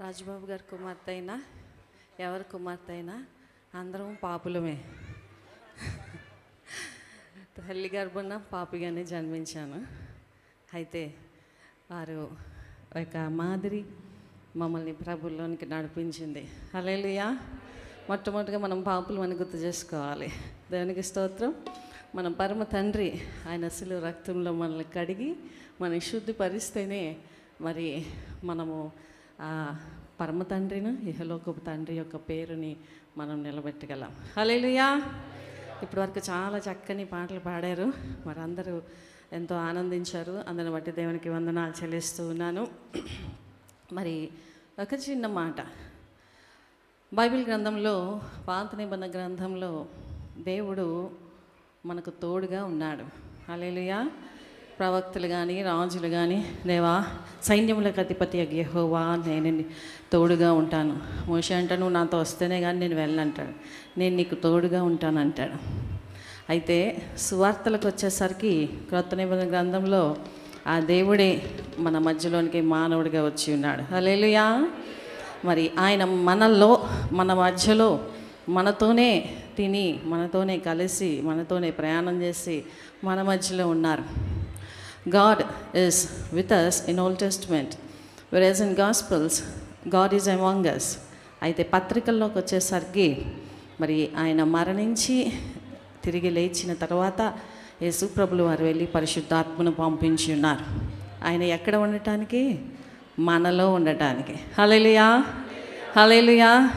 రాజుబాబు గారి కుమార్తె అయినా ఎవరి కుమార్తె అయినా అందరం పాపులమే. తల్లి గర్భన పాపిగానే జన్మించాను. అయితే వారు ఒక మాదిరి మమ్మల్ని ప్రభుల్లోనికి నడిపించింది. అలేలుయా మొట్టమొదటిగా మనం పాపులు అని గుర్తు చేసుకోవాలి. దేవునికి స్తోత్రం. మన పరమ తండ్రి ఆయన అసలు రక్తంలో మనల్ని కడిగి మన శుద్ధిపరిస్తేనే మరి మనము పరమ తండ్రిను ఇహలోకపు తండ్రి యొక్క పేరుని మనం నిలబెట్టగలం. హలేలుయా ఇప్పటి వరకు చాలా చక్కని పాటలు పాడారు. మరి అందరూ ఎంతో ఆనందించారు. అందరిని బట్టి దేవునికి వందనాలు చెల్లిస్తూ ఉన్నాను. మరి ఒక చిన్న మాట. బైబిల్ గ్రంథంలో పాత నిబంధన గ్రంథంలో దేవుడు మనకు తోడుగా ఉన్నాడు. అలేలుయా ప్రవక్తలు కానీ రాజులు కానీ దేవా సైన్యములకు అధిపతి అగ్యహోవా నేను తోడుగా ఉంటాను. మోషి అంట నువ్వు నాతో వస్తేనే కానీ నేను వెళ్ళనంటాడు నేను నీకు తోడుగా ఉంటాను అంటాడు. అయితే సువార్తలకు వచ్చేసరికి క్రొత్త నిబంధన గ్రంథంలో ఆ దేవుడే మన మధ్యలోనికి మానవుడిగా వచ్చి ఉన్నాడు. అలేలుయా మరి ఆయన మనలో మన మధ్యలో మనతోనే తిని మనతోనే కలిసి మనతోనే ప్రయాణం చేసి మన మధ్యలో ఉన్నారు. God is with us in Old Testament, whereas in Gospels, God is among us అయితే పత్రికల్లోకి వచ్చేసరికి మరి ఆయన మరణించి తిరిగి లేచిన తర్వాత యేసుప్రభులు వారు వెళ్ళి పరిశుద్ధాత్మను పంపించి ఉన్నారు. ఆయన ఎక్కడ ఉండటానికి? మనలో ఉండటానికి. హలేలుయా హలేలుయా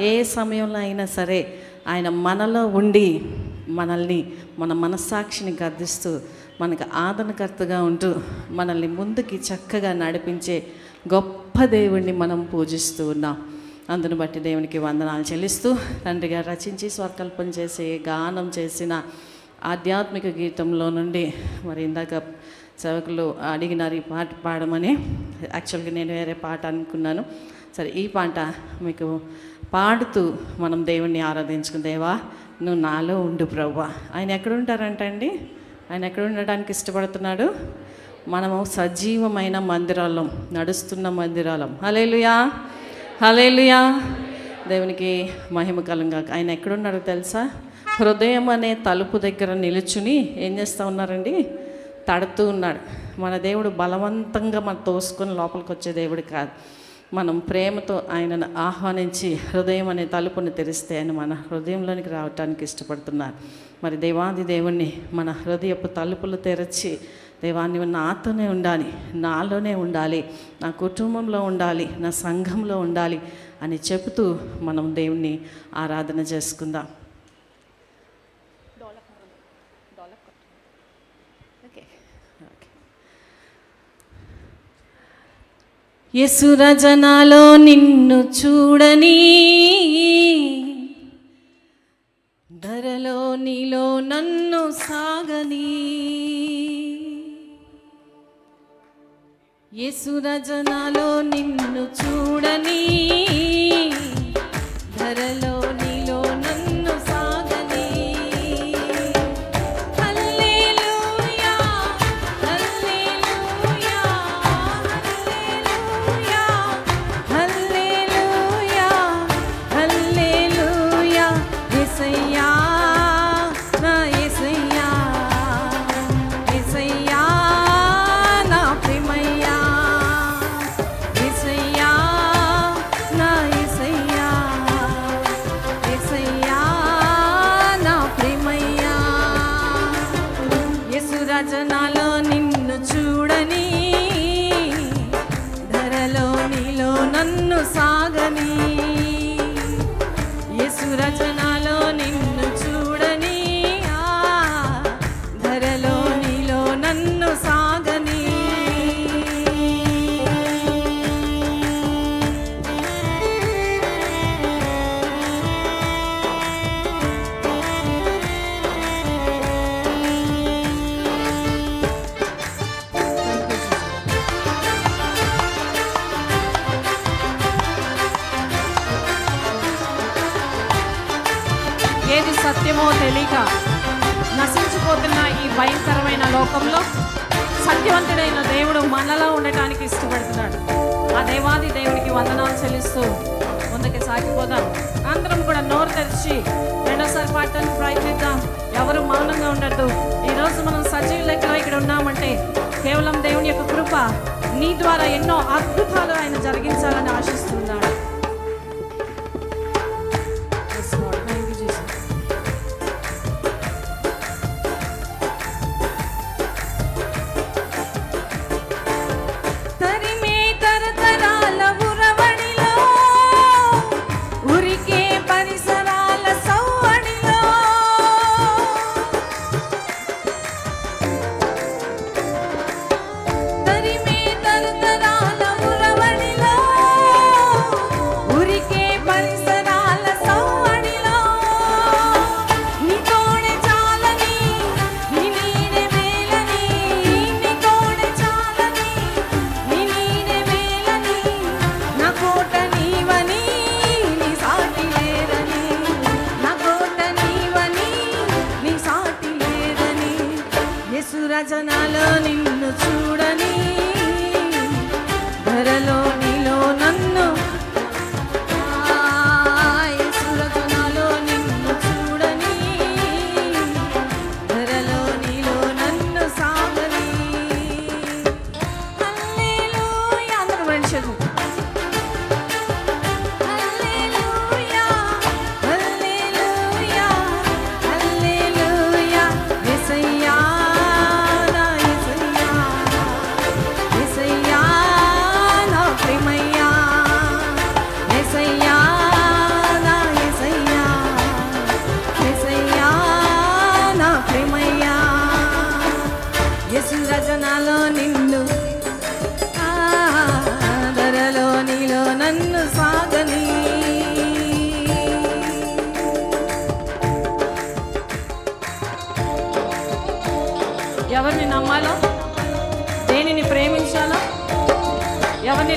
ఏ సమయంలో అయినా సరే ఆయన మనలో ఉండి మనల్ని మన మనస్సాక్షిని గర్దిస్తూ మనకు ఆదరణకర్తగా ఉంటూ మనల్ని ముందుకి చక్కగా నడిపించే గొప్ప దేవుణ్ణి మనం పూజిస్తూ ఉన్నాం. అందును బట్టి దేవునికి వందనాలు చెల్లిస్తూ తండ్రి గారు రచించి స్వర్కల్పం చేసి గానం చేసిన ఆధ్యాత్మిక గీతంలో నుండి మరి ఇందాక సేవకులు అడిగినారు ఈ పాట పాడమని. యాక్చువల్గా నేను వేరే పాట అనుకున్నాను. సరే ఈ పాట మీకు పాడుతూ మనం దేవుణ్ణి ఆరాధించుకుని దేవా నువ్వు నాలో ఉండు ప్రవ్వా. ఆయన ఎక్కడ ఉంటారంటండి? ఆయన ఎక్కడ ఉండడానికి ఇష్టపడుతున్నాడు? మనము సజీవమైన మందిరాలం నడుస్తున్న మందిరాలం. హలేలుయా హలేలుయా దేవునికి మహిమ కలంగా ఆయన ఎక్కడున్నాడో తెలుసా? హృదయం అనే తలుపు దగ్గర నిలుచుని ఏం చేస్తూ ఉన్నారండి? తడుతూ ఉన్నాడు. మన దేవుడు బలవంతంగా మన తోసుకొని లోపలికి వచ్చే దేవుడు కాదు. మనం ప్రేమతో ఆయనను ఆహ్వానించి హృదయం అనే తలుపుని తెరిస్తే ఆయన మన హృదయంలోనికి రావటానికి ఇష్టపడుతున్నారు. మరి దేవాది దేవుణ్ణి మన హృదయపు తలుపులు తెరచి దేవాన్ని నాతోనే ఉండాలి నాలోనే ఉండాలి నా కుటుంబంలో ఉండాలి నా సంఘంలో ఉండాలి అని చెబుతూ మనం దేవుణ్ణి ఆరాధన చేసుకుందాం. యసురజనాలో నిన్ను చూడని. ధరలో నీలో నన్ను సాగని. యసురజనాలో నిన్ను చూడని. ఏది సత్యమో తెలియక నశించిపోతున్న ఈ భయంకరమైన లోకంలో సత్యవంతుడైన దేవుడు మనలో ఉండటానికి ఇష్టపడుతున్నాడు. ఆ దేవాది దేవుడికి వందనాలు చెల్లిస్తూ ముందుకు సాగిపోదాం. అందరం కూడా నోరు తెరిచి రెండోసారి పాడటానికి ప్రయత్నిద్దాం. ఎవరు మౌనంగా ఉండద్దు. ఈరోజు మనం సజీవ లెక్కలో ఇక్కడ ఉన్నామంటే కేవలం దేవుని యొక్క కృప నీ ద్వారా ఎన్నో అద్భుతాలు యేసు రచనలో నిన్ను చూడని ధరలో నీలో నన్ను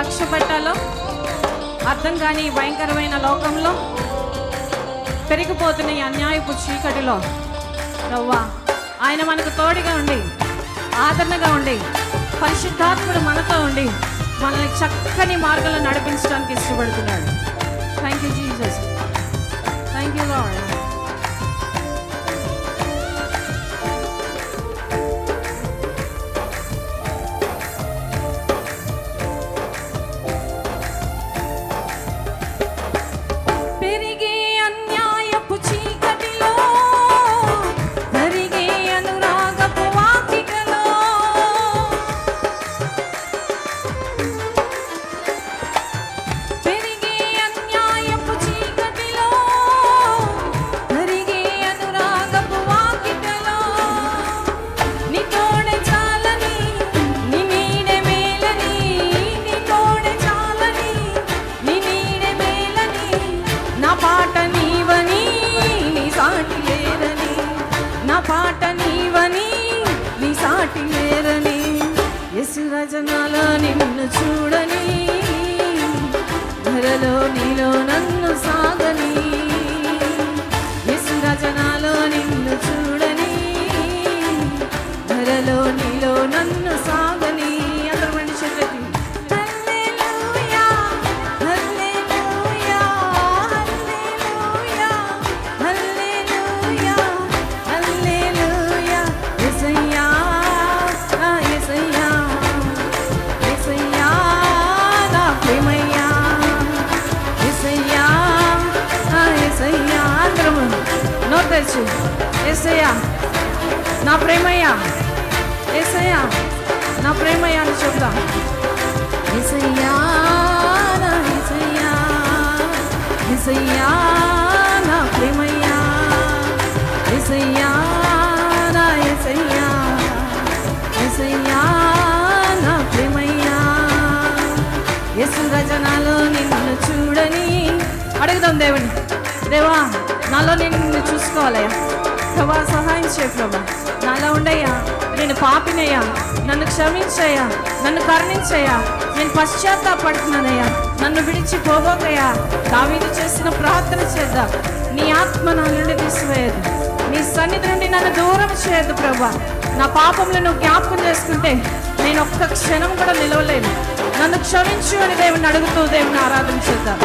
లక్ష్య పెట్టాలో అర్థం కాని భయంకరమైన లోకంలో పెరిగిపోతున్న ఈ అన్యాయపు చీకటిలో రవ్వా ఆయన మనకు తోడుగా ఉండి ఆదరణగా ఉండి పరిశుద్ధాత్ముడు మనతో ఉండి మనల్ని చక్కని మార్గంలో నడిపించడానికి ఇష్టపడుతున్నాడు. Thank you Jesus thank you Lord యసు నిన్ను చూడని ధరలో నీలో నన్ను సాగని యసు నిన్ను చూడని ధరలో నీలో నన్ను సాగని నా ప్రేమయ్యా అని చెప్దాం యేసయ్యా నా యేసయ్యా యేసయ్యా నా ప్రేమయ్యా యేసయ్యా నా యేసయ్యా యేసయ్యా నా ప్రేమయ్యా. యేసు రచనలో నిన్ను చూడని అడుగుదాం దేవుని దేవా నాలో నేను నిన్ను చూసుకోవాలయ్యా. ప్రభా సహాయం చేయ ప్రభా నాలో ఉండయ్యా. నేను పాపినయ్యా. నన్ను క్షమించయ్యా. నన్ను కరుణించయ్యా. నేను పశ్చాత్తాపడుతున్నానయ్యా. నన్ను విడిచి పోబోకయ్యా. దావీదు చేసిన ప్రార్థన చేద్దాం. నీ ఆత్మ నా నుండి తీసివేయదు. నీ సన్నిధి నుండి నన్ను దూరం చేయొద్దు ప్రభా. నా పాపంలో నువ్వు జ్ఞాపకం చేసుకుంటే నేను ఒక్క క్షణం కూడా నిలవలేను. నన్ను క్షమించు అని దేవుని అడుగుతూ దేవుని ఆరాధన చేద్దాం.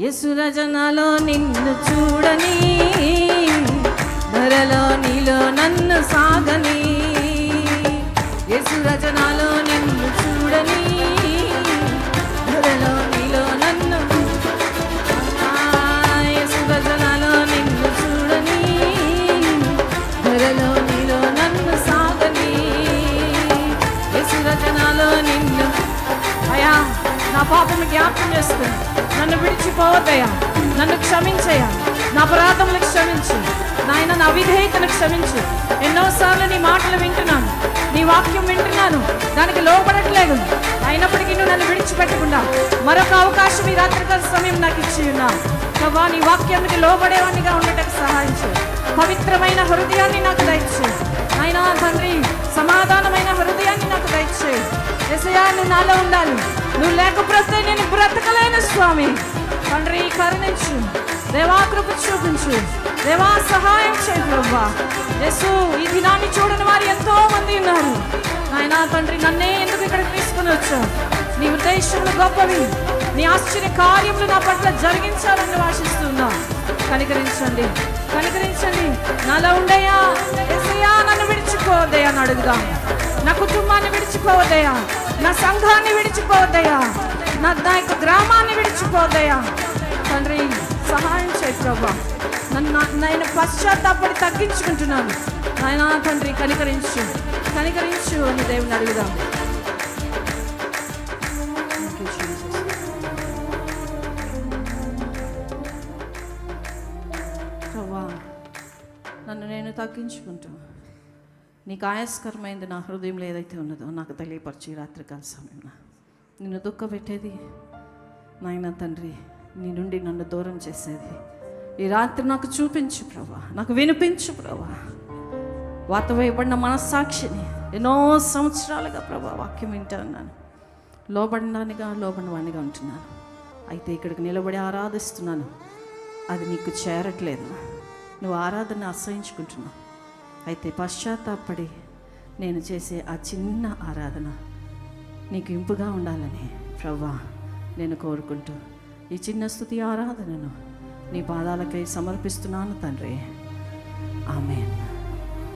యసురజనలో నిన్ను చూడని ధరలో నీలో నన్ను సాగని. యసురజనలో నా పాపం జ్ఞాపకం చేస్తుంది నన్ను విడిచిపోవద్దయ్యా నన్ను క్షమించయ్యా నా అపరాధములు క్షమించు. నాయన నా విధేయతను క్షమించు. ఎన్నోసార్లు నీ మాటలు వింటున్నాను. నీ వాక్యం వింటున్నాను. దానికి లోపడట్లేదు అయినప్పటికీ నువ్వు నన్ను విడిచిపెట్టకుండా మరొక అవకాశం ఈ రాత్రికాల సమయం నాకు ఇచ్చి ఉన్నావు ప్రభా నీ వాక్యానికి లోబడేవాడిగా ఉండటం సహాయించు పవిత్రమైన హృదయాన్ని నాకు దయచేయి. అయినా తండ్రి సమాధానమైన హృదయాన్ని నాకు దయచేయి. ఎసయా నాలో ఉండాలి. నువ్వు లేకపోతే నేను బ్రతకలేను స్వామి. తండ్రి కరుణించు. దేవా కృప చూపించు. దేవా సహాయం చేయి ప్రభా. యేసు ఈ దినాన్ని చూడని వారు ఎంతో మంది ఉన్నారు. నాయన తండ్రి నన్నే ఎందుకు ఇక్కడికి తీసుకుని వచ్చావు? నీ ఉద్దేశములు గొప్పవి. నీ ఆశ్చర్య కార్యములు నా పట్ల జరిగించాలని ఆశిస్తున్నా. కనికరించండి. కనికరించండి. నాలో ఉండయా? ఎసయ్యా నన్ను విడిచిపోవద్దయా అని అడుగుదాం. నా కుటుంబాన్ని విడిచిపోవద్దయా నా సంఘాన్ని విడిచిపోవద్దయా నా నా యొక్క గ్రామాన్ని విడిచిపోవద్దయా తండ్రి సహాయం చేయి ప్రభా. నన్ను నేను పశ్చాత్తాపడి తగ్గించుకుంటున్నాను. నాయనా తండ్రి కనికరించు. కనికరించు అని దేవుని అడుగుదాం. నన్ను నేను తగ్గించుకుంటాను. నీకు ఆయాస్కరమైంది నా హృదయంలో ఏదైతే ఉన్నదో నాకు తెలియపరిచి ఈ రాత్రికాల సమయంలో. నిన్ను దుఃఖపెట్టేది నాయన తండ్రి నీ నుండి నన్ను దూరం చేసేది. ఈ రాత్రి నాకు చూపించు ప్రభా నాకు వినిపించు ప్రభా. వాత వేయబడిన మనస్సాక్షిని ఎన్నో సంవత్సరాలుగా ప్రభా వాక్యం వింటున్నాను లోబడినానిగా లోబడినవాడినిగా ఉంటున్నాను. అయితే ఇక్కడికి నిలబడి ఆరాధిస్తున్నాను. అది నీకు చేరట్లేదు. నువ్వు ఆరాధన అసహించుకుంటున్నావు అయితే పశ్చాత్తాపడి నేను చేసే ఆ చిన్న ఆరాధన నీకు ఇంపుగా ఉండాలని ప్రభా నేను కోరుకుంటూ ఈ చిన్న స్థుతి ఆరాధనను నీ పాదాలకై సమర్పిస్తున్నాను తండ్రి. ఆమె